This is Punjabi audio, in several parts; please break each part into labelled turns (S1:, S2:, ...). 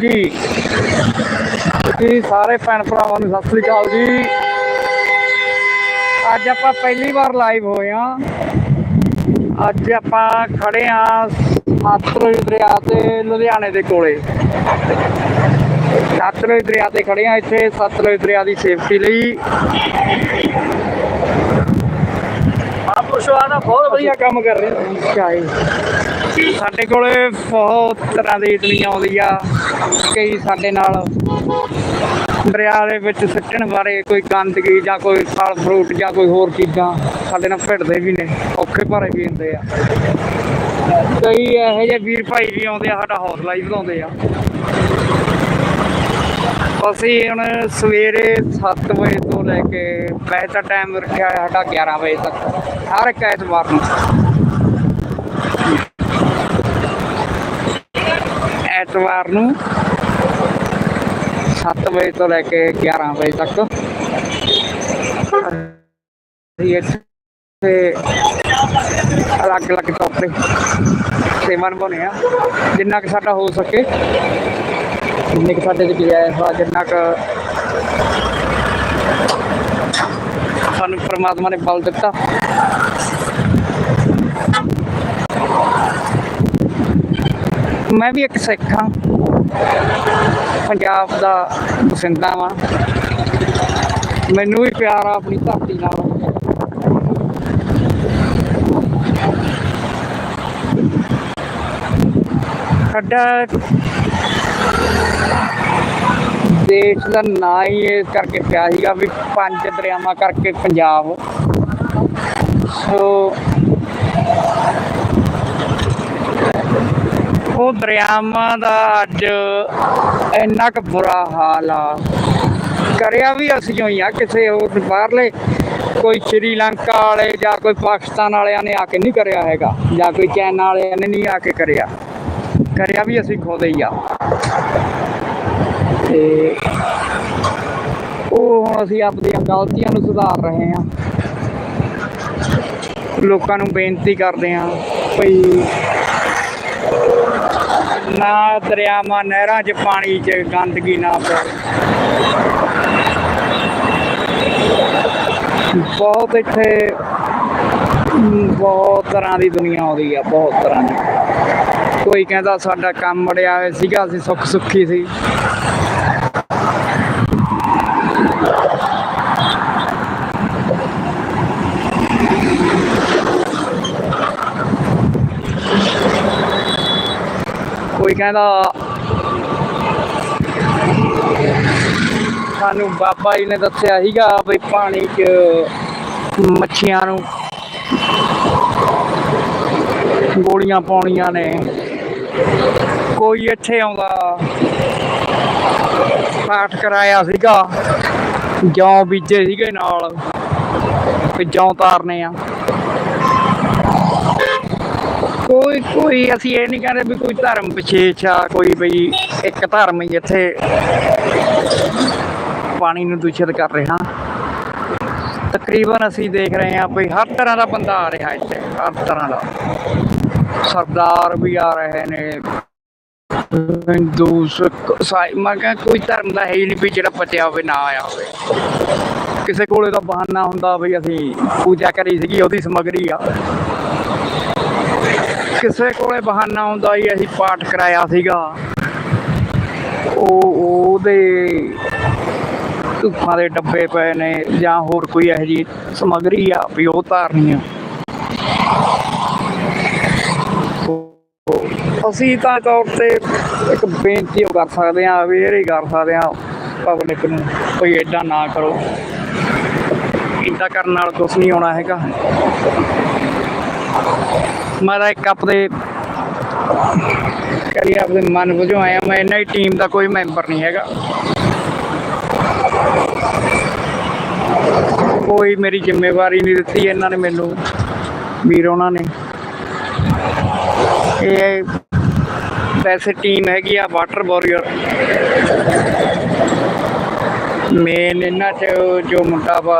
S1: ਜੀ। ਜੀ ਸਾਰੇ ਭੈਣ ਭਰਾਵਾਂ ਨੂੰ ਸਤਿ ਸ੍ਰੀ ਅਕਾਲ ਜੀ। ਅੱਜ ਆਪਾਂ ਪਹਿਲੀ ਵਾਰ ਲਾਈਵ ਹੋਏ ਆ ਅੱਜ ਆਪਾਂ ਖੜੇ ਆ ਸਤਲੁਜ ਦਰਿਆ ਤੇ ਲੁਧਿਆਣੇ ਦੇ ਕੋਲੇ। ਸਤਲੁਜ ਦਰਿਆ ਤੇ ਖੜੇ ਆ ਇੱਥੇ ਸਤਲੁਜ ਦਰਿਆ ਦੀ ਸੇਫਟੀ ਲਈ।
S2: ਪੁਸ਼ਵਾ ਦਾ ਬਹੁਤ
S1: ਵਧੀਆ ਕੰਮ ਕਰ ਰਹੇ ਨੇ ਚਾਹੀ ਸਾਡੇ ਕੋਲੇ ਬਹੁਤ ਤਰ੍ਹਾਂ ਦੀ ਦੁਨੀਆ ਆਉਂਦੀ ਆ ਕਈ ਸਾਡੇ ਨਾਲ ਦਰਿਆ ਦੇ ਵਿੱਚ ਸਿੱਟਣ ਬਾਰੇ ਕੋਈ ਗੰਦਗੀ ਜਾਂ ਕੋਈ ਫਲ ਫਰੂਟ ਜਾਂ ਕੋਈ ਹੋਰ ਚੀਜ਼ਾਂ ਸਾਡੇ ਨਾਲ ਭਿੜਦੇ ਵੀ ਨੇ, ਔਖੇ ਭਾਰੇ ਵੀ ਹੁੰਦੇ ਆ। ਕਈ ਇਹੋ ਜਿਹੇ ਵੀਰ ਭਾਈ ਵੀ ਆਉਂਦੇ ਆ, ਸਾਡਾ ਹੌਸਲਾ ਹੀ ਵਧਾਉਂਦੇ ਆ। ਅਸੀਂ ਹੁਣ ਸਵੇਰੇ 7 ਵਜੇ ਤੋਂ ਲੈ ਕੇ, ਵੈਸੇ ਤਾਂ ਟਾਈਮ ਰੱਖਿਆ ਸਾਡਾ 11 ਵਜੇ ਤੱਕ, ਹਰ ਇੱਕ ਐਤਵਾਰ ਨੂੰ। ਐਤਵਾਰ ਨੂੰ 7 ਵਜੇ ਤੋਂ ਲੈ ਕੇ 11 ਵਜੇ ਤੱਕ। ਅਸੀਂ ਇੱਥੇ ਅਲੱਗ-ਅਲੱਗ ਟੋਪਰੇ ਸੇਵਾ ਨਿਭਾਉਣੇ ਆ ਜਿੰਨਾ ਕਿ ਸਾਡਾ ਹੋ ਸਕੇ। ਜਿੰਨੇ ਕੁ ਸਾਡੇ ਚ ਗਿਆ ਹੈ ਜਿੰਨਾ ਕੁ ਸਾਨੂੰ ਪਰਮਾਤਮਾ ਨੇ ਬਲ ਦਿੱਤਾ। ਮੈਂ ਵੀ ਇੱਕ ਸਿੱਖ ਹਾਂ। ਪੰਜਾਬ ਦਾ ਬਸਿੰਦਾ ਵਾਂ। ਮੈਨੂੰ ਵੀ ਪਿਆਰ ਆ ਆਪਣੀ ਧਰਤੀ ਨਾਲ। ਸਾਡਾ ਦੇਸ਼ ਦਾ ਨਾਂ ਹੀ ਇਸ ਕਰਕੇ ਪਿਆ ਸੀਗਾ ਵੀ ਪੰਜ ਦਰਿਆਵਾਂ ਕਰਕੇ ਪੰਜਾਬ। ਸੋ ਉਹ ਦਰਿਆਵਾਂ ਦਾ ਅੱਜ ਇੰਨਾ ਕੁ ਬੁਰਾ ਹਾਲ ਆ। ਕਰਿਆ ਵੀ ਅਸੀਂ ਹੋਈ ਆ, ਕਿਸੇ ਹੋਰ ਬਾਹਰਲੇ, ਕੋਈ ਸ਼੍ਰੀਲੰਕਾ ਵਾਲੇ ਜਾਂ ਕੋਈ ਪਾਕਿਸਤਾਨ ਵਾਲਿਆਂ ਨੇ ਆ ਕੇ ਨਹੀਂ ਕਰਿਆ ਹੈਗਾ, ਜਾਂ ਕੋਈ ਚਾਈਨਾ ਵਾਲਿਆਂ ਨੇ ਨਹੀਂ ਆ ਕੇ ਕਰਿਆ। ਕਰਿਆ ਵੀ ਅਸੀਂ ਖੁਦ ਹੀ ਆ। ਤੇ ਉਹ ਹੁਣ ਅਸੀਂ ਆਪਣੀਆਂ ਗਲਤੀਆਂ ਨੂੰ ਸੁਧਾਰ ਰਹੇ ਹਾਂ। ਲੋਕਾਂ ਨੂੰ ਬੇਨਤੀ ਕਰਦੇ ਹਾਂ, ਭਈ ਨਾ ਦਰਿਆਵਾਂ ਨਹਿਰਾਂ 'ਚ ਪਾਣੀ 'ਚ ਗੰਦਗੀ ਨਾ ਪਾਓ ਬਹੁਤ ਇੱਥੇ ਬਹੁਤ ਤਰ੍ਹਾਂ ਦੀ ਦੁਨੀਆ ਆਉਂਦੀ ਆ, ਬਹੁਤ ਤਰ੍ਹਾਂ ਦੀ। ਕੋਈ ਕਹਿੰਦਾ ਸਾਡਾ ਕੰਮ ਅੜਿਆ ਹੋਇਆ ਸੀਗਾ, ਅਸੀਂ ਸੁੱਖ ਸੁੱਖੀ ਸੀ। ਕਹਿੰਦਾ, ਸਾਨੂੰ ਬਾਬਾ ਜੀ ਨੇ ਦੱਸਿਆ ਸੀਗਾ ਵੀ ਪਾਣੀ 'ਚ ਮੱਛੀਆਂ ਨੂੰ ਗੋਲੀਆਂ ਪਾਉਣੀਆਂ ਨੇ। ਕੋਈ ਇੱਥੇ ਆਉਂਦਾ, ਪਾਠ ਕਰਾਇਆ ਸੀਗਾ, ਜੌਂ ਬੀਜੇ ਸੀਗੇ ਨਾਲ ਤੇ ਜੌਂ ਤਾਰਨੇ ਆ। ਕੋਈ ਕੋਈ ਅਸੀਂ ਇਹ ਨਹੀਂ ਕਹਿੰਦੇ ਵੀ ਕੋਈ ਧਰਮ ਵਿਸ਼ੇਸ਼ ਆ ਕੋਈ ਬਈ ਇੱਕ ਧਰਮ ਹੀ ਇੱਥੇ ਪਾਣੀ ਨੂੰ ਦੂਸ਼ਿਤ ਕਰ ਰਿਹਾ। ਤਕਰੀਬਨ ਅਸੀਂ ਦੇਖ ਰਹੇ ਹਾਂ ਵੀ ਹਰ ਤਰ੍ਹਾਂ ਦਾ ਬੰਦਾ ਆ ਰਿਹਾ ਇੱਥੇ, ਹਰ ਤਰ੍ਹਾਂ ਦਾ। ਸਰਦਾਰ ਵੀ ਆ ਰਹੇ ਨੇ, ਹਿੰਦੂ, ਸਿੱਖ ਮੈਂ ਕਿਹਾ ਕੋਈ ਧਰਮ ਦਾ ਹੈ ਹੀ ਨਹੀਂ ਵੀ ਜਿਹੜਾ ਪਚਿਆ ਹੋਵੇ, ਨਾ ਆਇਆ ਹੋਵੇ। ਕਿਸੇ ਕੋਲੇ ਤਾਂ ਬਹਾਨਾ ਹੁੰਦਾ ਵੀ ਅਸੀਂ ਪੂਜਾ ਕਰੀ ਸੀਗੀ, ਉਹਦੀ ਸਮਗਰੀ ਆ। ਕਿਸੇ ਕੋਲੇ ਬਹਾਨਾ ਹੁੰਦਾ ਹੀ ਅਸੀਂ ਪਾਠ ਕਰਾਇਆ ਸੀਗਾ। ਉਹ, ਉਹਦੇ ਧੂਫਾਂ ਦੇ ਡੱਬੇ ਪਏ ਨੇ ਜਾਂ ਹੋਰ ਕੋਈ ਇਹੋ ਜਿਹੀ ਸਮਗਰੀ ਆ ਵੀ ਉਹ ਧਾਰਨੀ ਆ। ਅਸੀਂ ਤਾਂ ਤੌਰ ਤੇ ਇੱਕ ਬੇਨਤੀ ਉਹ ਕਰ ਸਕਦੇ ਆ ਅਵੇਅਰ ਹੀ ਕਰ ਸਕਦੇ ਆ ਪਬਲਿਕ ਨੂੰ ਕੋਈ ਐਡਾ ਨਾ ਕਰੋ। ਇੱਦਾਂ ਕਰਨ ਨਾਲ ਕੁਝ ਨਹੀਂ ਆਉਣਾ ਹੈਗਾ। ਮੈਂ ਤਾਂ ਇੱਕ ਆਪਦੇ ਕਰੀ ਆਪਣੇ ਮਨ ਵਜੋਂ ਆਇਆ ਮੈਂ ਇਹਨਾਂ ਦੀ ਟੀਮ ਦਾ ਕੋਈ ਮੈਂਬਰ ਨਹੀਂ ਹੈਗਾ। ਕੋਈ ਮੇਰੀ ਜ਼ਿੰਮੇਵਾਰੀ ਨਹੀਂ ਦਿੱਤੀ ਇਹਨਾਂ ਨੇ ਮੈਨੂੰ, ਵੀਰ ਉਹਨਾਂ ਨੇ। ਇਹ ਵੈਸੇ ਟੀਮ ਹੈਗੀ ਆ ਵਾਟਰ ਵਾਰੀਅਰ ਮੇਨ ਇਹਨਾਂ ਚ ਜੋ ਮੁੰਡਾ ਵਾ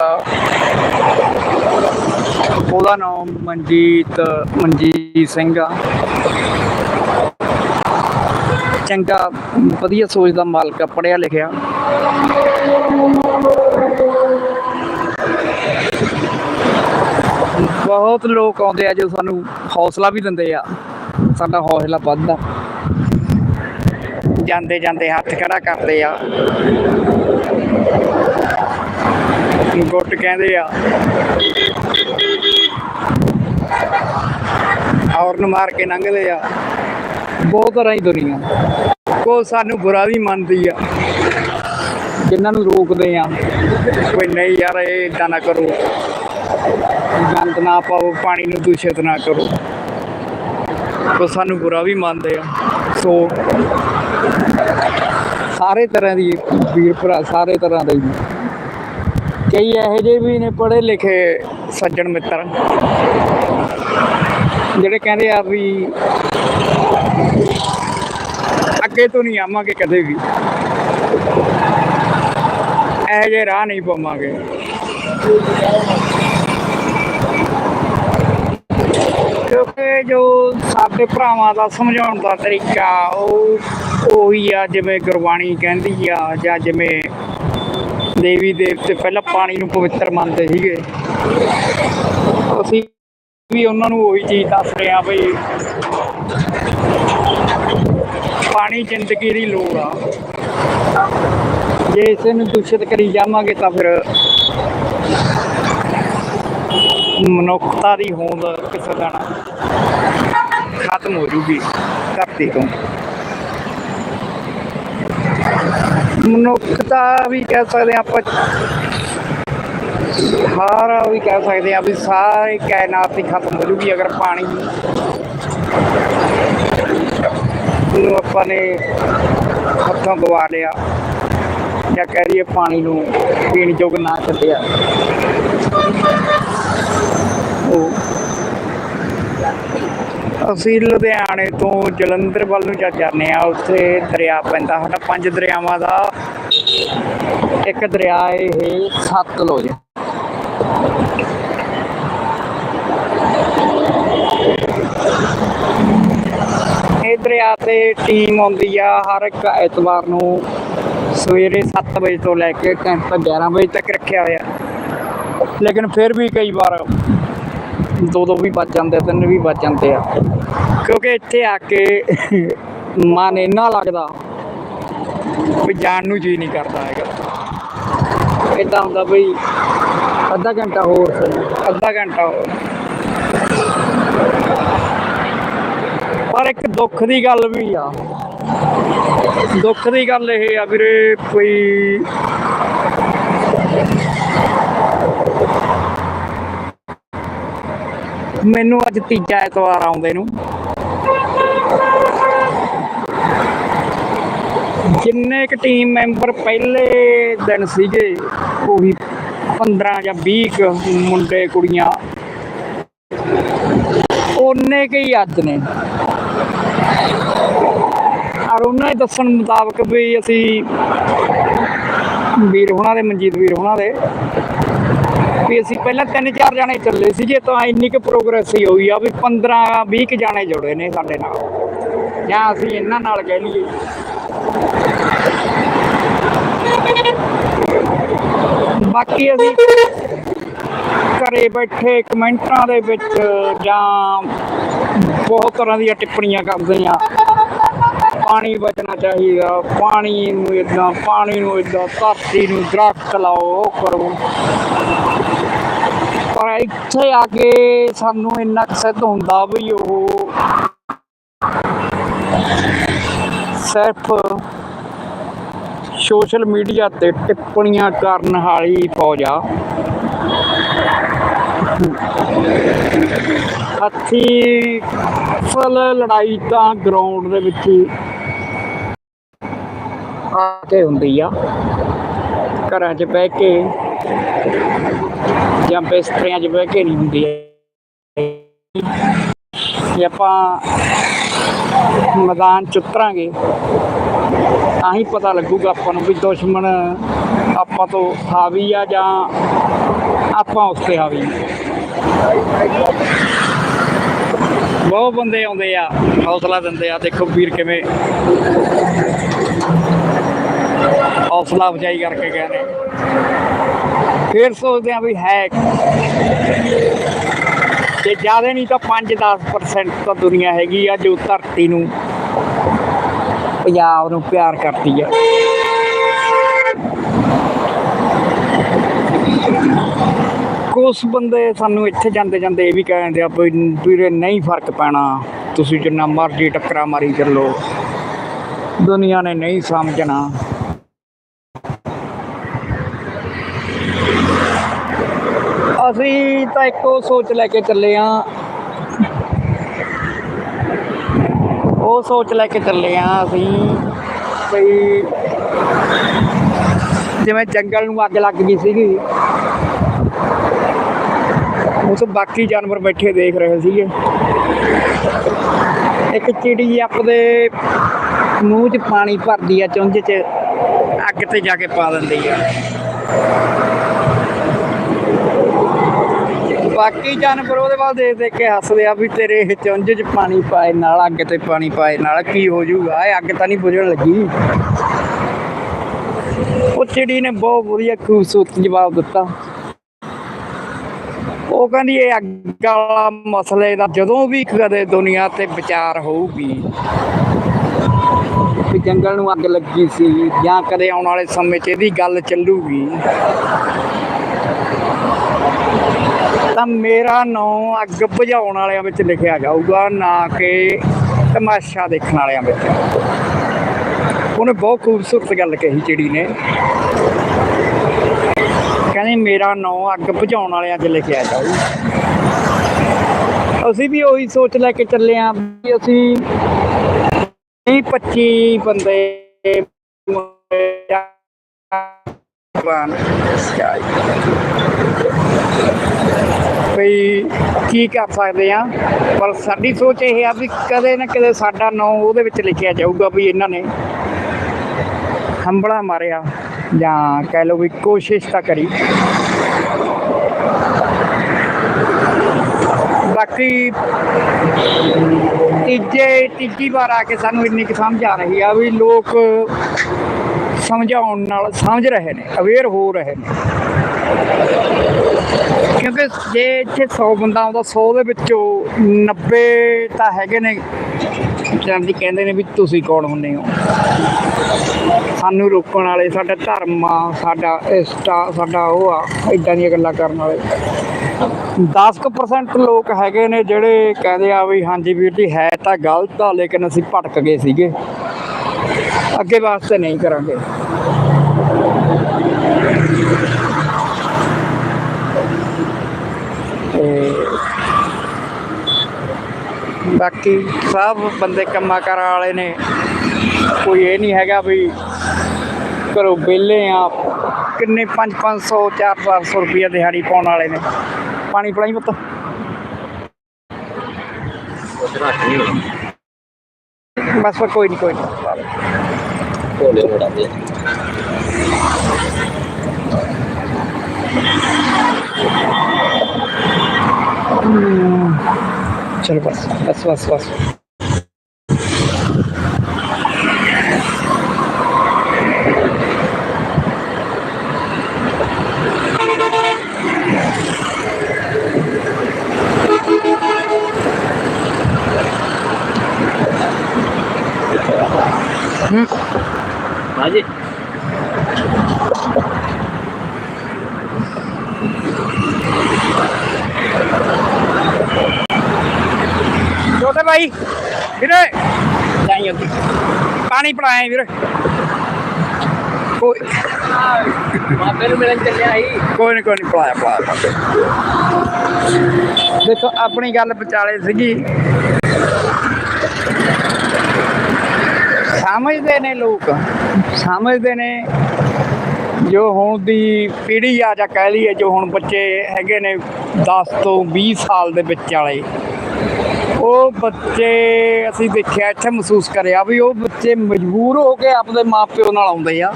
S1: ਉਹਦਾ ਨਾਮ ਮਨਜੀਤ ਮਨਜੀਤ ਸਿੰਘ ਆ। ਚੰਗਾ, ਵਧੀਆ ਸੋਚ ਦਾ ਮਾਲਕ ਆ ਪੜਿਆ ਲਿਖਿਆ। ਬਹੁਤ ਲੋਕ ਆਉਂਦੇ ਆ ਜੋ ਸਾਨੂੰ ਹੌਸਲਾ ਵੀ ਦਿੰਦੇ ਆ। ਸਾਡਾ ਹੌਸਲਾ ਵੱਧਦਾ। ਜਾਂਦੇ ਜਾਂਦੇ ਹੱਥ ਖੜਾ ਕਰਦੇ ਆ। ਗੁੱਟ ਕਹਿੰਦੇ ਆ ਹੌਰਨ ਮਾਰ ਕੇ ਲੰਘਦੇ ਆ। ਬਹੁਤ ਤਰ੍ਹਾਂ ਦੀ ਦੁਨੀਆ। ਕੋ ਸਾਨੂੰ ਬੁਰਾ ਵੀ ਮੰਨਦੀ ਆ। ਜਿਨ੍ਹਾਂ ਨੂੰ ਰੋਕਦੇ ਆ? ਕੋਈ ਨਹੀਂ ਯਾਰ ਇਹ ਇਦਾਂ ਨਾ ਕਰੋ। ਗੰਦ ਨਾ ਪਾਓ ਪਾਣੀ ਨੂੰ ਦੂਸ਼ਿਤ ਨਾ ਕਰੋ। ਕੋ ਸਾਨੂੰ ਬੁਰਾ ਵੀ ਮੰਨਦੇ ਆ। ਸੋ ਸਾਰੇ ਤਰ੍ਹਾਂ ਦੀ ਵੀਰ ਭਰਾ ਸਾਰੇ ਤਰ੍ਹਾਂ ਦੇ। ਕਈ ਇਹੋ ਜਿਹੇ ਵੀ ਨੇ ਪੜ੍ਹੇ ਲਿਖੇ ਸੱਜਣ ਮਿੱਤਰ। ਜਿਹੜੇ ਕਹਿੰਦੇ ਆ ਵੀ ਅੱਗੇ ਤੋਂ ਨਹੀਂ ਆਵਾਂਗੇ ਕਦੇ ਵੀ। ਇਹੋ ਜਿਹੇ ਰਾਹ ਨਹੀਂ ਪਾਵਾਂਗੇ। ਕਿਉਂਕਿ ਜੋ ਸਾਡੇ ਭਰਾਵਾਂ ਦਾ ਸਮਝਾਉਣ ਦਾ ਤਰੀਕਾ, ਉਹ ਉਹੀ ਆ, ਜਿਵੇਂ ਗੁਰਬਾਣੀ ਕਹਿੰਦੀ ਆ, ਜਾਂ ਜਿਵੇਂ ਦੇਵੀ ਦੇਵਤੇ ਪਹਿਲਾਂ ਪਾਣੀ ਨੂੰ ਪਵਿੱਤਰ ਮੰਨਦੇ ਸੀਗੇ। ਅਸੀਂ ਵੀ ਉਹਨਾਂ ਨੂੰ ਉਹੀ ਚੀਜ਼ ਦੱਸ ਰਹੇ ਬਈ ਪਾਣੀ ਜ਼ਿੰਦਗੀ ਦੀ ਲੋੜ ਆ। ਜੇ ਇਸੇ ਨੂੰ ਦੂਸ਼ਿਤ ਕਰੀ ਜਾਵਾਂਗੇ ਤਾਂ ਫਿਰ ਮਨੁੱਖਤਾ ਦੀ ਹੋਂਦ ਕਿਸੇ ਦਿਨ ਖਤਮ ਹੋ ਜੂਗੀ ਧਰਤੀ ਤੋਂ। ਮਨੁੱਖਤਾ ਵੀ ਕਹਿ ਸਕਦੇ ਹਾਂ ਆਪਾਂ ਸਾਰਾ ਵੀ ਕਹਿ ਸਕਦੇ ਆ ਵੀ ਸਾਰੇ ਕਾਇਨਾਤ ਹੀ ਖਤਮ ਹੋ ਜੂਗੀ ਅਗਰ ਪਾਣੀ ਨੂੰ ਆਪਾਂ ਨੇ ਹੱਥੋਂ ਗਵਾ ਲਿਆ ਜਾਂ ਕਹਿ ਲਈਏ ਪਾਣੀ ਨੂੰ ਪੀਣ ਯੋਗ ਨਾ ਛੱਡਿਆ। ਉਹ ਅਸੀਂ ਲੁਧਿਆਣੇ ਤੋਂ ਜਲੰਧਰ ਵੱਲ ਨੂੰ ਜਾ ਜਾਂਦੇ ਆ ਉੱਥੇ ਦਰਿਆ ਪੈਂਦਾ ਸਾਡਾ। ਪੰਜ ਦਰਿਆਵਾਂ ਦਾ ਇੱਕ ਦਰਿਆ ਇਹ ਸਤਲੁਜ ਇਹ ਦਰਿਆ ਤੇ ਟੀਮ ਆਉਂਦੀ ਆ ਹਰ ਇੱਕ ਐਤਵਾਰ ਨੂੰ ਸਵੇਰੇ 7 ਵਜੇ ਤੋਂ ਲੈ ਕੇ ਕੈਂਪ 11 ਵਜੇ ਤੱਕ ਰੱਖਿਆ ਹੋਇਆ। ਲੇਕਿਨ ਫਿਰ ਵੀ ਕਈ ਵਾਰ ਦੋ ਦੋ ਵੀ ਵੱਜ ਜਾਂਦੇ ਤਿੰਨ ਵੀ ਵੱਜ ਜਾਂਦੇ ਆ। ਕਿਉਂਕਿ ਇੱਥੇ ਆ ਕੇ ਮਨ ਇੰਨਾ ਲੱਗਦਾ ਵੀ ਜਾਣ ਨੂੰ ਜੀ ਨਹੀਂ ਕਰਦਾ ਹੈਗਾ। ਇਦਾਂ ਹੁੰਦਾ ਬਈ ਅੱਧਾ ਘੰਟਾ ਹੋਰ, ਅੱਧਾ ਘੰਟਾ ਹੋਰ। ਪਰ ਇੱਕ ਦੁੱਖ ਦੀ ਗੱਲ ਵੀ ਆ। ਦੁੱਖ ਦੀ ਗੱਲ ਇਹ ਆ ਵੀਰੇ ਕੋਈ ਮੈਨੂੰ ਅੱਜ ਤੀਜਾ ਐਤਵਾਰ ਆਉਂਦੇ ਨੂੰ। ਜਿੰਨੇ ਕ ਟੀਮ ਮੈਂਬਰ ਪਹਿਲੇ ਦਿਨ ਸੀਗੇ, ਉਹੀ 15 ਜਾਂ 20 ਕੁ ਮੁੰਡੇ ਕੁੜੀਆਂ। ਉਹਨੇ ਕਈ ਅੱਜ ਨੇ। ਔਰ ਉਹਨਾਂ ਦੇ ਦੱਸਣ ਮੁਤਾਬਕ ਵੀ ਅਸੀਂ ਵੀਰ ਹੁਣਾਂ ਦੇ, ਮਨਜੀਤ ਵੀਰ ਹੁਣਾਂ ਦੇ, ਵੀ ਅਸੀਂ ਪਹਿਲਾਂ ਤਿੰਨ ਚਾਰ ਜਾਣੇ ਚੱਲੇ ਸੀਗੇ ਤਾਂ ਇੰਨੀ ਕੁ ਪ੍ਰੋਗਰੈਸ ਹੀ ਹੋਈ ਆ ਵੀ 15 20 ਕੁ ਜਾਣੇ ਜੁੜੇ ਨੇ ਸਾਡੇ ਨਾਲ। ਜਾਂ ਅਸੀਂ ਇਹਨਾਂ ਨਾਲ ਕਹਿ ਲਈਏ। ਬਾਕੀ ਅਸੀਂ ਘਰੇ ਬੈਠੇ ਕਮੈਂਟਾਂ ਦੇ ਵਿੱਚ ਜਾਂ ਬਹੁਤ ਤਰ੍ਹਾਂ ਦੀਆਂ ਟਿੱਪਣੀਆਂ ਕਰਦੇ ਆ ਪਾਣੀ ਬਚਣਾ ਚਾਹੀਦਾ, ਪਾਣੀ ਨੂੰ ਇਦਾਂ ਪਾਣੀ ਨੂੰ ਇਦਾਂ ਧਰਤੀ ਨੂੰ ਦਰਖਤ ਲਾਓ, ਉਹ ਕਰੋ। ਪਰ ਇੱਥੇ ਆ ਕੇ ਸਾਨੂੰ ਇੰਨਾ ਕੁ ਸਿੱਧ ਹੁੰਦਾ ਵੀ ਉਹ ਸਿਰਫ ਸੋਸ਼ਲ ਮੀਡੀਆ ਤੇ ਟਿੱਪਣੀਆਂ ਕਰਨ ਵਾਲੀ ਫੌਜ ਆ। ਹੱਥੀ ਫਲ ਲੜਾਈ ਤਾਂ ਗਰਾਊਂਡ ਦੇ ਵਿੱਚ ਹੀ ਆ ਕੇ ਹੁੰਦੀ ਆ, ਘਰਾਂ 'ਚ ਬਹਿ ਕੇ ਜਾਂ ਬਿਸਤਰਿਆਂ 'ਚ ਬਹਿ ਕੇ ਨਹੀਂ ਹੁੰਦੀ ਜੇ ਆਪਾਂ ਮੈਦਾਨ 'ਚ ਉਤਰਾਂਗੇ, ਤਾਂ ਹੀ ਪਤਾ ਲੱਗੂਗਾ ਆਪਾਂ ਨੂੰ ਵੀ ਦੁਸ਼ਮਣ ਆਪਾਂ ਤੋਂ ਹਾਵੀ ਆ ਜਾਂ ਆਪਾਂ ਉਸ ਤੇ ਹਾਵੀ ਹਾਂ। ਬਹੁਤ ਬੰਦੇ ਆਉਂਦੇ ਆ, ਹੌਸਲਾ ਦਿੰਦੇ ਆ, ਦੇਖੋ ਵੀਰ ਕਿਵੇਂ ਹੌਸਲਾ ਅਫਜਾਈ ਕਰਕੇ ਗਏ ਨੇ। ਫਿਰ ਸੋਚਦੇ ਆ ਵੀ ਹੈ ਤੇ ਜ਼ਿਆਦਾ ਨਹੀਂ ਤਾਂ 5-10% ਤਾਂ ਦੁਨੀਆ ਹੈਗੀ ਆ ਜੋ ਧਰਤੀ ਨੂੰ, ਪੰਜਾਬ ਨੂੰ ਪਿਆਰ ਕਰਦੀ ਆ। ਕੁਛ ਬੰਦੇ ਸਾਨੂੰ ਇੱਥੇ ਜਾਂਦੇ ਜਾਂਦੇ ਇਹ ਵੀ ਕਹਿੰਦੇ ਆ ਵੀਰੇ ਨਹੀਂ ਫ਼ਰਕ ਪੈਣਾ। ਤੁਸੀਂ ਜਿੰਨਾ ਮਰਜ਼ੀ ਟੱਕਰਾ ਮਾਰੀ ਚੱਲੋ। ਦੁਨੀਆ ਨੇ ਨਹੀਂ ਸਮਝਣਾ। ਅਸੀਂ ਤਾਂ ਇੱਕੋ ਸੋਚ ਲੈ ਕੇ ਚੱਲੇ ਆ। ਉਹ ਸੋਚ ਲੈ ਕੇ ਚੱਲੇ ਆ ਅਸੀਂ ਬਈ ਜਿਵੇਂ ਜੰਗਲ ਨੂੰ ਅੱਗ ਲੱਗ ਗਈ ਸੀਗੀ। ਉਸ ਬਾਕੀ ਜਾਨਵਰ ਬੈਠੇ ਦੇਖ ਰਹੇ ਸੀਗੇ। ਇੱਕ ਚਿੜੀ ਆਪਦੇ ਮੂੰਹ 'ਚ ਪਾਣੀ ਭਰਦੀ ਆ, ਚੁੰਝ 'ਚ ਅੱਗ ਤੇ ਜਾ ਕੇ ਪਾ ਦਿੰਦੀ ਆ। ਬਾਕੀ ਜਾਨਵਰ ਉਹਦੇ ਵੱਲ ਦੇਖ ਦੇਖ ਕੇ ਹੱਸਦੇ ਆ ਵੀ ਤੇਰੇ ਇਹ ਚੁੰਝ 'ਚ ਪਾਣੀ ਪਾਏ ਨਾਲ, ਅੱਗ ਤੇ ਪਾਣੀ ਪਾਏ ਨਾਲ, ਕੀ ਹੋ ਜਾਊਗਾ? ਇਹ ਅੱਗ ਤਾਂ ਨਹੀਂ ਬੁਝਣ ਲੱਗੀ। ਉਹ ਚਿੜੀ ਨੇ ਬਹੁਤ ਵਧੀਆ ਖੂਬਸੂਰਤ ਜਵਾਬ ਦਿੱਤਾ। ਉਹ ਕਹਿੰਦੀ ਇਹ ਅੱਗ ਵਾਲਾ ਮਸਲੇ ਦਾ ਜਦੋਂ ਵੀ ਕਦੇ ਦੁਨੀਆ ਤੇ ਵਿਚਾਰ ਹੋਊਗੀ ਵੀ ਜੰਗਲ ਨੂੰ ਅੱਗ ਲੱਗੀ ਸੀ ਜਾਂ ਕਦੇ ਆਉਣ ਵਾਲੇ ਸਮੇਂ 'ਚ ਇਹਦੀ ਗੱਲ ਚੱਲੂਗੀ। ਤਾਂ ਮੇਰਾ ਨਾਂ ਅੱਗ ਬੁਝਾਉਣ ਵਾਲਿਆਂ ਵਿੱਚ ਲਿਖਿਆ ਜਾਊਗਾ, ਨਾ ਕਿ ਤਮਾਸ਼ਾ ਦੇਖਣ ਵਾਲਿਆਂ ਵਿੱਚ। ਉਹਨੇ ਬਹੁਤ ਖੂਬਸੂਰਤ ਗੱਲ ਕਹੀ ਚਿੜੀ ਨੇ। ਕਹਿੰਦੀ ਮੇਰਾ ਨਾਂ ਅੱਗ ਬੁਝਾਉਣ ਵਾਲਿਆਂ 'ਚ ਲਿਖਿਆ ਜਾਊ ਅਸੀਂ ਵੀ ਉਹੀ ਸੋਚ ਲੈ ਕੇ ਚੱਲੇ ਆਂ ਵੀ ਅਸੀਂ 25 ਬੰਦੇ ਵੀ ਕੀ ਕਰ ਸਕਦੇ ਆ? ਪਰ ਸਾਡੀ ਸੋਚ ਇਹ ਆ ਵੀ ਕਦੇ ਨਾ ਕਦੇ ਸਾਡਾ ਨਾਂ ਉਹਦੇ ਵਿੱਚ ਲਿਖਿਆ ਜਾਊਗਾ ਵੀ ਇਹਨਾਂ ਨੇ ਹੰਬੜਾ ਮਾਰਿਆ। ਜਾਂ ਕਹਿ ਲਓ ਵੀ ਕੋਸ਼ਿਸ਼ ਤਾਂ ਕਰੀ। ਬਾਕੀ ਤੀਜੇ, ਤੀਜੀ ਵਾਰ ਆ ਕੇ ਸਾਨੂੰ ਇੰਨੀ ਕੁ ਸਮਝ ਆ ਰਹੀ ਆ ਵੀ ਲੋਕ ਸਮਝਾਉਣ ਨਾਲ ਸਮਝ ਰਹੇ ਨੇ ਅਵੇਅਰ ਹੋ ਰਹੇ ਨੇ। ਕਿਉਂਕਿ ਜੇ ਇੱਥੇ 100 ਬੰਦਾ ਆਉਂਦਾ 100 ਦੇ ਵਿੱਚੋਂ 90 ਤਾਂ ਹੈਗੇ ਨੇ। ਜਾਂਦੀ ਕਹਿੰਦੇ ਨੇ ਵੀ ਤੁਸੀਂ ਕੌਣ ਹੁੰਦੇ ਹੋ? ਸਾਨੂੰ ਰੋਕਣ ਵਾਲੇ ਸਾਡਾ ਧਰਮ ਆ, ਸਾਡਾ ਇਸਟਾ ਸਾਡਾ ਉਹ ਆ ਇਦਾਂ ਦੀਆਂ ਗੱਲਾਂ ਕਰਨ ਵਾਲੇ। 10% ਲੋਕ ਹੈਗੇ ਨੇ ਜਿਹੜੇ ਕਹਿੰਦੇ ਆ ਵੀ ਹਾਂਜੀ ਵੀਰ ਜੀ, ਹੈ ਤਾਂ ਗਲਤ ਆ, ਲੇਕਿਨ ਅਸੀਂ ਭਟਕ ਗਏ ਸੀਗੇ। ਅੱਗੇ ਵਾਸਤੇ ਨਹੀਂ ਕਰਾਂਗੇ। ਤੇ ਬਾਕੀ ਸਭ ਬੰਦੇ ਕੰਮਾਂ ਕਾਰਾਂ ਵਾਲੇ ਨੇ। ਕੋਈ ਇਹ ਨਹੀਂ ਹੈਗਾ ਵੀ ਘਰੋਂ ਵਿਹਲੇ ਆ। ਕਿੰਨੇ 5 500 4 400 ਰੁਪਏ ਦਿਹਾੜੀ ਪਾਉਣ ਵਾਲੇ ਨੇ। ਪਾਣੀ ਪਲਾਈ ਪੁੱਤ। ਬਸ ਕੋਈ ਨਹੀਂ ਕੋਈ ਨਹੀਂ।
S2: ਢੋਲੇ
S1: चलो बस बस बस बस ਪਾਣੀ ਪੜਾਏ ਵੀਰੇ। ਕੋਈ
S2: ਬਾਬੇ ਨੂੰ ਮਿਲਣ ਚੱਲਿਆ ਸੀ।
S1: ਕੋਈ ਨਹੀਂ ਕੋਈ ਨਹੀਂ ਪੜਾਇਆ ਪੜਾਇਆ ਦੇਖੋ ਆਪਣੀ ਗੱਲ ਵਿਚਾਲੇ ਸੀਗੀ। ਸਮਝਦੇ ਨੇ ਲੋਕ। ਸਮਝਦੇ ਨੇ ਜੋ ਹੁਣ ਦੀ ਪੀੜ੍ਹੀ ਆ ਜਾਂ ਕਹਿ ਲਈਏ ਜੋ ਹੁਣ ਬੱਚੇ ਹੈਗੇ ਨੇ 10 ਤੋਂ 20 ਸਾਲ ਦੇ ਵਿੱਚ ਵਾਲੇ। ਉਹ ਬੱਚੇ ਅਸੀਂ ਦੇਖਿਆ, ਇੱਥੇ ਮਹਿਸੂਸ ਕਰਿਆ ਵੀ ਉਹ ਬੱਚੇ ਮਜਬੂਰ ਹੋ ਕੇ ਆਪਣੇ ਮਾਪਿਓ ਨਾਲ ਆਉਂਦੇ ਆ।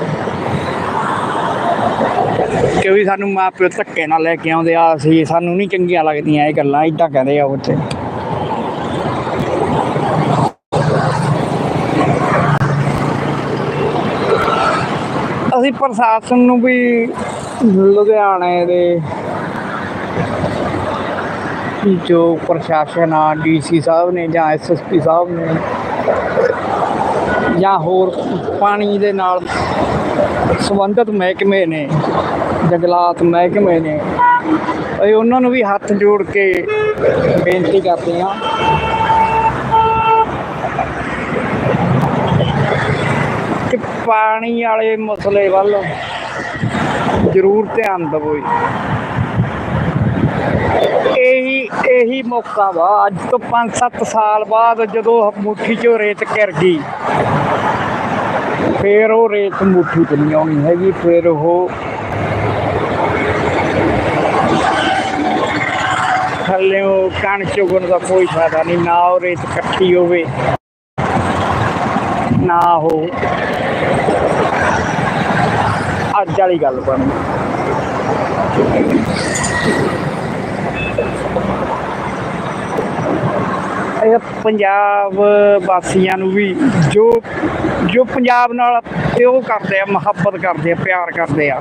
S1: ਕਿਉਂਕਿ ਸਾਨੂੰ ਮਾਪਿਓ ਧੱਕੇ ਨਾਲ ਲੈ ਕੇ ਆਉਂਦੇ ਆ, ਅਸੀਂ ਸਾਨੂੰ ਨਹੀਂ ਚੰਗੀਆਂ ਲੱਗਦੀਆਂ ਇਹ ਗੱਲਾਂ ਇਦਾਂ ਕਹਿੰਦੇ ਆ ਬੱਚੇ। ਅਸੀਂ ਪ੍ਰਸ਼ਾਸਨ ਨੂੰ ਵੀ ਲੁਧਿਆਣੇ ਦੇ ਜੋ ਪ੍ਰਸ਼ਾਸਨ ਆ ਡੀਸੀ ਸਾਹਿਬ ਨੇ ਜਾਂ ਐਸਐਸਪੀ ਸਾਹਿਬ ਨੇ ਜਾਂ ਹੋਰ ਪਾਣੀ ਦੇ ਨਾਲ ਸੰਬੰਧਿਤ ਮਹਿਕਮੇ ਨੇ, ਜੰਗਲਾਤ ਮਹਿਕਮੇ ਨੇ, ਅਸੀਂ ਉਹਨਾਂ ਨੂੰ ਵੀ ਹੱਥ ਜੋੜ ਕੇ ਬੇਨਤੀ ਕਰਦੇ ਹਾਂ। ਕਿ ਪਾਣੀ ਵਾਲੇ ਮਸਲੇ ਵੱਲ ਜ਼ਰੂਰ ਧਿਆਨ ਦਿਵੋ ਇਹ ਇਹੀ ਮੌਕਾ ਵਾ। ਅੱਜ ਤੋਂ 5-7 ਸਾਲ ਬਾਅਦ ਜਦੋਂ ਮੁੱਠੀ 'ਚੋਂ ਰੇਤ ਘਿਰ ਗਈ, ਫੇਰ ਉਹ ਰੇਤ ਮੁੱਠੀ 'ਚ ਨਹੀਂ ਆਉਣੀ ਹੈਗੀ, ਫੇਰ ਉਹ ਥੱਲੇੋਂ ਕਣ ਚੁਗਣ ਦਾ ਕੋਈ ਫਾਇਦਾ ਨਹੀਂ, ਨਾ ਉਹ ਰੇਤ ਇਕੱਠੀ ਹੋਵੇ, ਨਾ ਉਹ ਅੱਜ ਵਾਲੀ ਗੱਲ ਬਣੀ ਇਹ ਪੰਜਾਬ ਵਾਸੀਆਂ ਨੂੰ ਵੀ ਜੋ ਜੋ ਪੰਜਾਬ ਨਾਲ ਤੇ ਉਹ ਕਰਦੇ ਆ, ਮੁਹੱਬਤ ਕਰਦੇ ਆ, ਪਿਆਰ ਕਰਦੇ ਆ।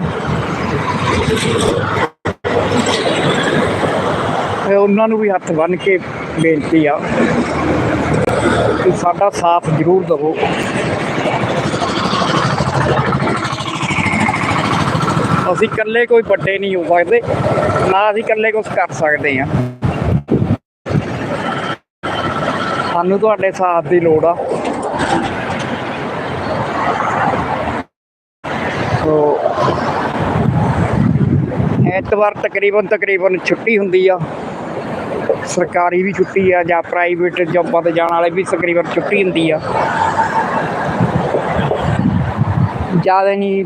S1: ਉਹਨਾਂ ਨੂੰ ਵੀ ਹੱਥ ਬੰਨ ਕੇ ਬੇਨਤੀ ਆ ਕਿ ਸਾਡਾ ਸਾਥ ਜ਼ਰੂਰ ਦਿਵੋ। ਅਸੀਂ ਇਕੱਲੇ ਕੋਈ ਵੱਡੇ ਨਹੀਂ ਹੋ ਸਕਦੇ, ਨਾ ਅਸੀਂ ਇਕੱਲੇ ਕੁਝ ਕਰ ਸਕਦੇ ਆ ਸਾਨੂੰ ਤੁਹਾਡੇ ਸਾਥ ਦੀ ਲੋੜ ਆ। ਸੋ, ਐਤਵਾਰ ਤਕਰੀਬਨ ਤਕਰੀਬਨ ਛੁੱਟੀ ਹੁੰਦੀ ਆ। ਸਰਕਾਰੀ ਵੀ ਛੁੱਟੀ ਆ ਜਾਂ ਪ੍ਰਾਈਵੇਟ ਜੌਬਾਂ ਤੇ ਜਾਣ ਵਾਲੇ ਵੀ ਤਕਰੀਬਨ ਛੁੱਟੀ ਹੁੰਦੀ ਆ। ਜ਼ਿਆਦਾ ਨਹੀਂ।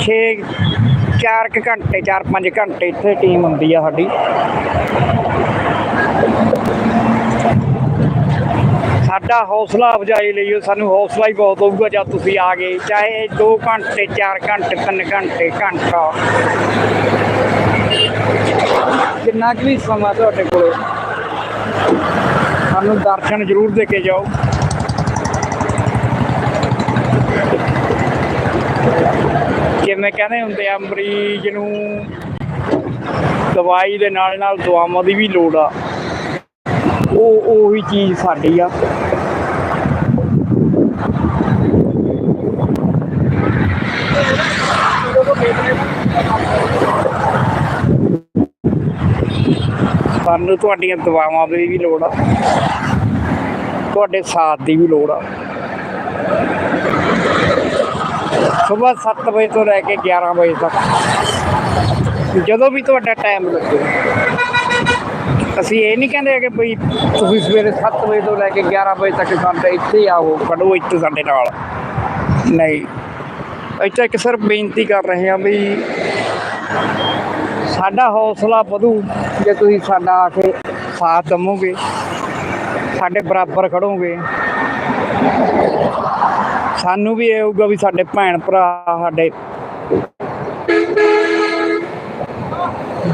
S1: 6 ਚਾਰ ਕੁ ਘੰਟੇ 4-5 ਘੰਟੇ ਇੱਥੇ ਟੀਮ ਹੁੰਦੀ ਆ ਸਾਡੀ। ਸਾਡਾ ਹੌਸਲਾ ਅਫਜਾਈ ਲਈ ਸਾਨੂੰ ਹੌਸਲਾ ਹੀ ਬਹੁਤ ਹੋਊਗਾ ਜਦ ਤੁਸੀਂ ਆ ਗਏ, ਚਾਹੇ 2 ਘੰਟੇ 4 ਘੰਟੇ 3 ਘੰਟੇ, ਘੰਟਾ। ਕਿੰਨਾ ਕੁ ਵੀ ਸਮਾਂ ਤੁਹਾਡੇ ਕੋਲ, ਸਾਨੂੰ ਦਰਸ਼ਨ ਜ਼ਰੂਰ ਦੇ ਕੇ ਜਾਓ। ਜਿਵੇਂ ਕਹਿੰਦੇ ਹੁੰਦੇ ਆ, ਮਰੀਜ਼ ਨੂੰ ਦਵਾਈ ਦੇ ਨਾਲ ਨਾਲ ਦੁਆਵਾਂ ਦੀ ਵੀ ਲੋੜ ਆ। ਉਹ, ਉਹੀ ਚੀਜ਼ ਸਾਡੀ ਆ। ਸਾਨੂੰ ਤੁਹਾਡੀਆਂ ਦੁਆਵਾਂ ਦੀ ਵੀ ਲੋੜ ਆ। ਤੁਹਾਡੇ ਸਾਥ ਦੀ ਵੀ ਲੋੜ ਆ। ਸਵੇਰ 7 ਵਜੇ ਤੋਂ ਲੈ ਕੇ 11 ਵਜੇ ਤੱਕ। ਜਦੋਂ ਵੀ ਤੁਹਾਡਾ ਟਾਈਮ ਲੱਗੇ। ਅਸੀਂ ਇਹ ਨਹੀਂ ਕਹਿੰਦੇ ਕਿ ਬਈ ਤੁਸੀਂ ਸਵੇਰੇ 7 ਵਜੇ ਤੋਂ ਲੈ ਕੇ 11 ਵਜੇ ਤੱਕ ਸਾਡੇ ਇੱਥੇ ਆਓ ਖੜੋ ਇੱਥੇ ਸਾਡੇ ਨਾਲ। ਨਹੀਂ। ਇੱਥੇ ਇੱਕ ਸਿਰਫ ਬੇਨਤੀ ਕਰ ਰਹੇ ਹਾਂ ਵੀ ਸਾਡਾ ਹੌਸਲਾ ਵਧੂ, ਜੇ ਤੁਸੀਂ ਸਾਡਾ ਆ ਕੇ ਸਾਥ ਦਮੋਗੇ ਸਾਡੇ ਬਰਾਬਰ ਖੜੋਗੇ। ਸਾਨੂੰ ਵੀ ਇਹ ਹੋਊਗਾ ਵੀ ਸਾਡੇ ਭੈਣ ਭਰਾ, ਸਾਡੇ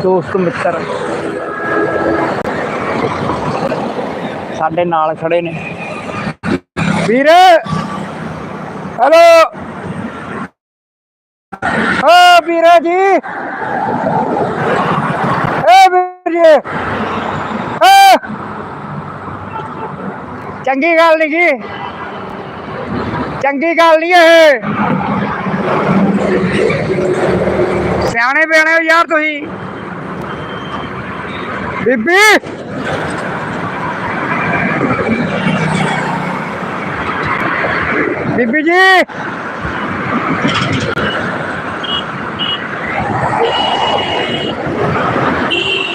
S1: ਦੋਸਤ ਮਿੱਤਰ। ਸਾਡੇ ਨਾਲ ਖੜੇ ਨੇ। ਵੀਰ, ਹੈਲੋ। ਓ ਵੀਰਾ ਜੀ। ਏ ਵੀਰ। ਏ ਚੰਗੀ ਗੱਲ ਨਹੀਂ ਜੀ। ਚੰਗੀ ਗੱਲ ਨਹੀਂ ਇਹ। ਸਿਆਣੇ ਬਿਆਣੇ ਹੋ ਯਾਰ ਤੁਸੀਂ। ਬੀਬੀ। ਬੀਬੀ ਜੀ।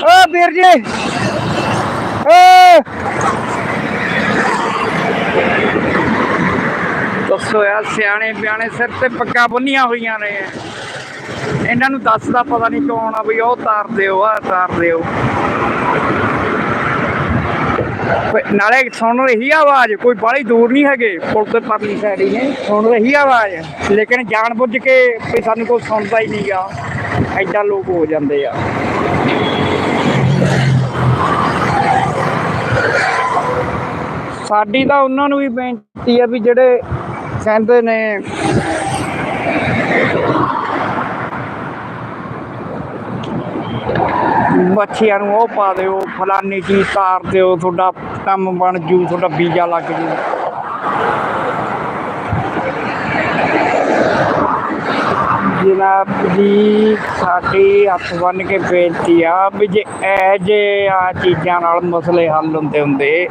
S1: ਓ ਵੀਰ ਜੀ। ਓ। ਦੱਸੋ ਯਾਰ ਸਿਆਣੇ ਬਿਆਣੇ ਸਿਰ ਤੇ ਪੱਕਾ ਬੰਨੀਆਂ ਹੋਈਆਂ ਨੇ। ਇਹਨਾਂ ਨੂੰ ਦੱਸਦਾ ਪਤਾ ਨਹੀਂ ਕੌਣ ਆ ਬਈ, ਉਹ ਤਾਰ ਦਿਓ ਆ ਤਾਰ ਦਿਓ। ਨਾਲੇ ਸੁਣ ਰਹੀ ਆਵਾਜ਼, ਕੋਈ ਬਾਹਲੀ ਦੂਰ ਨਹੀਂ ਹੈਗੇ, ਪੁਲ ਤੇ ਪਰਲੀ ਸਾਈਡ ਹੀ ਨੇ, ਸੁਣ ਰਹੀ ਆਵਾਜ਼। ਲੇਕਿਨ ਜਾਣ ਬੁੱਝ ਕੇ ਵੀ ਸਾਨੂੰ ਕੋਈ ਸੁਣਦਾ ਹੀ ਨਹੀਂਗਾ ਐਡਾ ਲੋਕ ਹੋ ਜਾਂਦੇ ਆ। ਸਾਡੀ ਤਾਂ ਉਹਨਾਂ ਨੂੰ ਵੀ ਬੇਨਤੀ ਆ ਵੀ ਜਿਹੜੇ ਕਹਿੰਦੇ ਨੇ ਬੱਚਿਆਂ ਨੂੰ ਉਹ ਪਾ ਦਿਓ, ਫਲਾਨੀ ਚੀਜ਼ ਤਾਰ ਦਿਓ, ਤੁਹਾਡਾ ਕੰਮ ਬਣ ਜੂ, ਤੁਹਾਡਾ ਵੀਜ਼ਾ ਲੱਗ ਜੂ। ਜਨਾਬ ਜੀ, ਸਾਡੀ ਹੱਥ ਬੰਨ ਕੇ ਬੇਨਤੀ ਆ ਵੀ ਜੇ ਇਹ ਜੇ ਆ ਚੀਜ਼ਾਂ ਨਾਲ ਮਸਲੇ ਹੱਲ ਹੁੰਦੇ ਹੁੰਦੇ,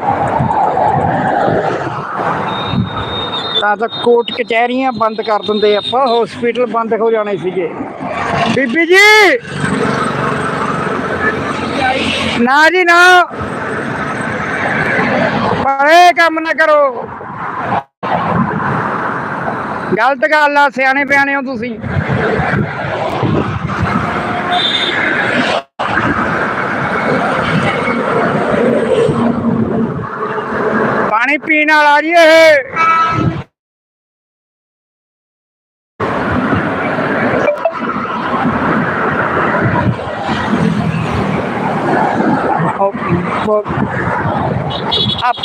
S1: ਤਾਂ ਤਾਂ ਕੋਰਟ ਕਚਹਿਰੀਆਂ ਬੰਦ ਕਰ ਦਿੰਦੇ ਆਪਾਂ ਹਸਪੀਟਲ ਬੰਦ ਹੋ ਜਾਣੇ ਸੀਗੇ। ਬੀਬੀ ਜੀ! ਨਾ ਜੀ ਨਾ। ਪਰ ਕੰਮ ਨਾ ਕਰੋ। ਗਲਤ ਗੱਲ ਆ, ਸਿਆਣੇ ਪਿਆਣੇ ਹੋ ਤੁਸੀਂ। ਪਾਣੀ ਪੀਣ ਵਾਲਾ ਜੀ ਇਹ।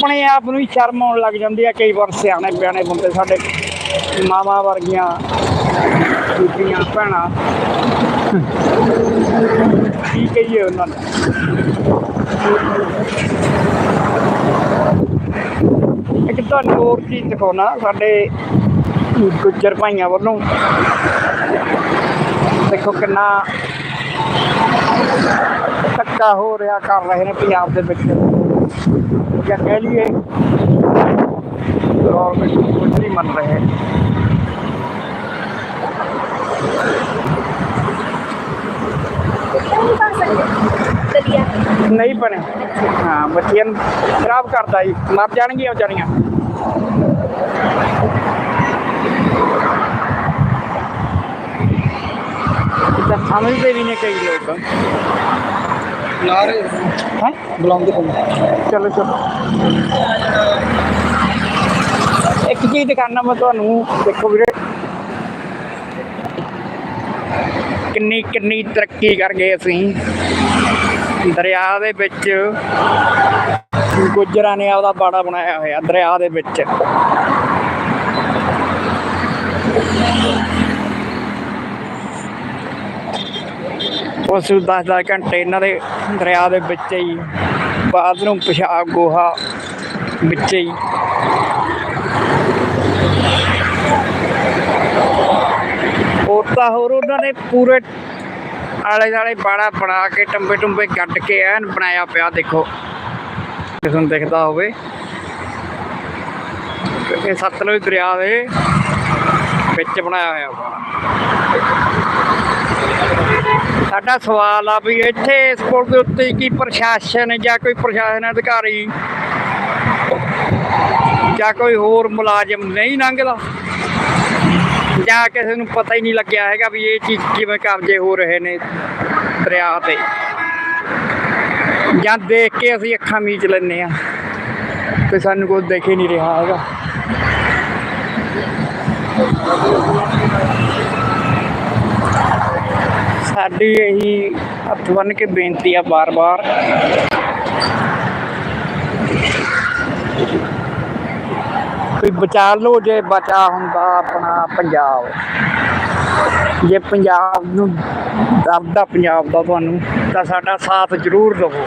S1: ਆਪਣੇ ਆਪ ਨੂੰ ਹੀ ਸ਼ਰਮ ਆਉਣ ਲੱਗ ਜਾਂਦੀ ਆ, ਕਈ ਵਾਰ ਸਿਆਣੇ ਬਿਆਣੇ ਬੰਦੇ ਸਾਡੇ ਮਾਵਾਂ ਵਰਗੀਆਂ ਬੀਬੀਆਂ ਭੈਣਾਂ। ਕੀ ਕਹੀਏ ਉਹਨਾਂ ਨੂੰ? ਇੱਕ ਤੁਹਾਨੂੰ ਹੋਰ ਚੀਜ਼ ਦਿਖਾਉਣਾ, ਸਾਡੇ ਗੁੱਜਰ ਭਾਈਆਂ ਵੱਲੋਂ। ਦੇਖੋ ਕਿੰਨਾ ਧੱਕਾ ਹੋ ਰਿਹਾ ਕਰ ਰਹੇ ਨੇ ਪੰਜਾਬ ਦੇ ਵਿੱਚ। ਜਾਂ ਕਹਿ ਲਈਏ ਗੌਰਮੈਂਟ ਕੁਝ ਨਹੀਂ ਮੰਨ ਰਹੇ
S3: ਨਹੀਂ ਪਾ ਸਕਦੇ ਵਧੀਆ
S1: ਨਹੀਂ ਬਣੇ ਹਾਂ ਬੱਚਿਆਂ ਨੂੰ ਖਰਾਬ ਕਰਦਾ ਜੀ ਮਰ ਜਾਣਗੀਆਂ ਵਿਚਾਰੀਆਂ ਤਾਂ ਸਮਝਦੇ ਵੀ ਨੇ ਕਈ ਲੋਕ
S2: ਨਾਰੇ
S1: ਹੈ?
S2: ਬੁਲਾਉਂਦੇ ਪਏ
S1: ਚਲੋ ਚਲੋ। ਇੱਕ ਚੀਜ਼ ਦਿਖਾਣਾ ਮੈਂ ਤੁਹਾਨੂੰ। ਦੇਖੋ ਵੀਰੇ। ਕਿੰਨੀ ਕਿੰਨੀ ਤਰੱਕੀ ਕਰ ਗਏ ਅਸੀਂ। ਦਰਿਆ ਦੇ ਵਿੱਚ ਗੁੱਜਰਾਂ ਨੇ ਆਪਦਾ ਬਾੜਾ ਬਣਾਇਆ ਹੋਇਆ ਦਰਿਆ ਦੇ ਵਿੱਚ। ਉਸ 10-10 ਘੰਟੇ ਇਹਨਾਂ ਦੇ ਦਰਿਆ ਦੇ ਵਿੱਚ ਹੀ ਬਾਅਦ ਨੂੰ ਪਿਸ਼ਾਬ ਗੋਹਾ ਵਿੱਚ ਹੀ। ਤਾਂ ਹੋਰ ਉਹਨਾਂ ਨੇ ਪੂਰੇ ਆਲੇ ਦੁਆਲੇ ਬਾੜਾ ਬਣਾ ਕੇ, ਟੰਬੇ ਟੁੰਬੇ ਗੱਡ ਕੇ ਐਨ ਬਣਾਇਆ ਪਿਆ, ਦੇਖੋ। ਕਿਸ ਨੂੰ ਦਿਖਦਾ ਹੋਵੇ। ਇਹ ਸਤਲੁਜ ਦਰਿਆ ਦੇ ਵਿੱਚ ਬਣਾਇਆ ਹੋਇਆ ਵਾ ਸਾਡਾ ਸਵਾਲ ਆ ਵੀ ਇੱਥੇ ਇਸ ਪੁਲ ਦੇ ਉੱਤੇ ਕੀ ਪ੍ਰਸ਼ਾਸਨ ਜਾਂ ਕੋਈ ਪ੍ਰਸ਼ਾਸਨ ਅਧਿਕਾਰੀ ਜਾਂ ਕੋਈ ਹੋਰ ਮੁਲਾਜ਼ਮ ਨਹੀਂ ਲੰਘਦਾ? ਜਾਂ ਕਿਸੇ ਨੂੰ ਪਤਾ ਹੀ ਨਹੀਂ ਲੱਗਿਆ ਹੈਗਾ ਵੀ ਇਹ ਚੀਜ਼ ਕਿਵੇਂ ਕਬਜ਼ੇ ਹੋ ਰਹੇ ਨੇ ਦਰਿਆ ਤੇ? ਜਾਂ ਦੇਖ ਕੇ ਅਸੀਂ ਅੱਖਾਂ ਮੀਚ ਲੈਂਦੇ ਆ ਤੇ ਸਾਨੂੰ ਕੁਝ ਦਿਖ ਹੀ ਨਹੀਂ ਰਿਹਾ ਹੈਗਾ। ਸਾਡੀ ਇਹੀ ਹੱਥ ਬੰਨ ਕੇ ਬੇਨਤੀ ਆ ਬਾਰ-ਬਾਰ। ਵੀ ਬਚਾ ਲਓ, ਜੇ ਬਚਾ ਹੁੰਦਾ ਆਪਣਾ ਪੰਜਾਬ। ਜੇ ਪੰਜਾਬ ਨੂੰ ਦਰਦਾ ਪੰਜਾਬ ਦਾ ਤੁਹਾਨੂੰ, ਤਾਂ ਸਾਡਾ ਸਾਥ ਜ਼ਰੂਰ ਦਿਵੋ।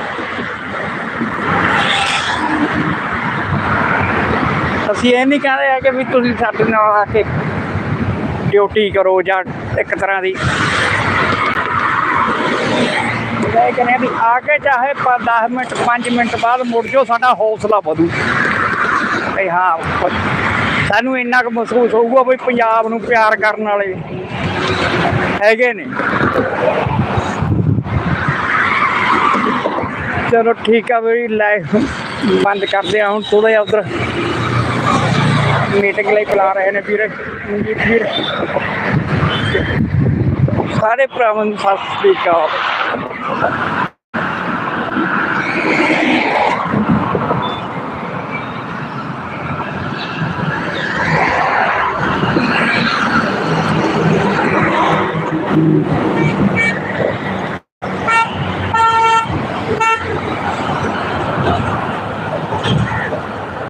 S1: ਅਸੀਂ ਇਹ ਨਹੀਂ ਕਹਿੰਦੇ ਆ ਕਿ ਵੀ ਤੁਸੀਂ ਸਾਡੇ ਨਾਲ ਆ ਕੇ ਡਿਊਟੀ ਕਰੋ ਜਾਂ ਇੱਕ ਤਰ੍ਹਾਂ ਦੀ ਮੈਂ ਕਹਿੰਦਾ ਵੀ ਆ ਕੇ ਚਾਹੇ 10 ਮਿੰਟ 5 ਮਿੰਟ ਬਾਅਦ ਮੁੜ ਜਾਓ, ਸਾਡਾ ਹੌਸਲਾ ਵਧੂ। ਵੀ ਹਾਂ ਸਾਨੂੰ ਇੰਨਾ ਕੁ ਮਹਿਸੂਸ ਹੋਊਗਾ ਵੀ ਪੰਜਾਬ ਨੂੰ ਪਿਆਰ ਕਰਨ ਵਾਲੇ ਹੈਗੇ ਨੇ। ਚਲੋ ਠੀਕ ਆ ਵੀ ਲਾਈਫ ਬੰਦ ਕਰਦੇ ਆ ਹੁਣ ਥੋੜਾ ਜਿਹਾ ਉਧਰ। ਮੀਟਿੰਗ ਲਈ ਬੁਲਾ ਰਹੇ ਨੇ ਵੀਰੇ। ਮਨਜੀਤ ਵੀਰ। ਸਾਰੇ ਭਰਾਵਾਂ ਨੂੰ ਸਤਿ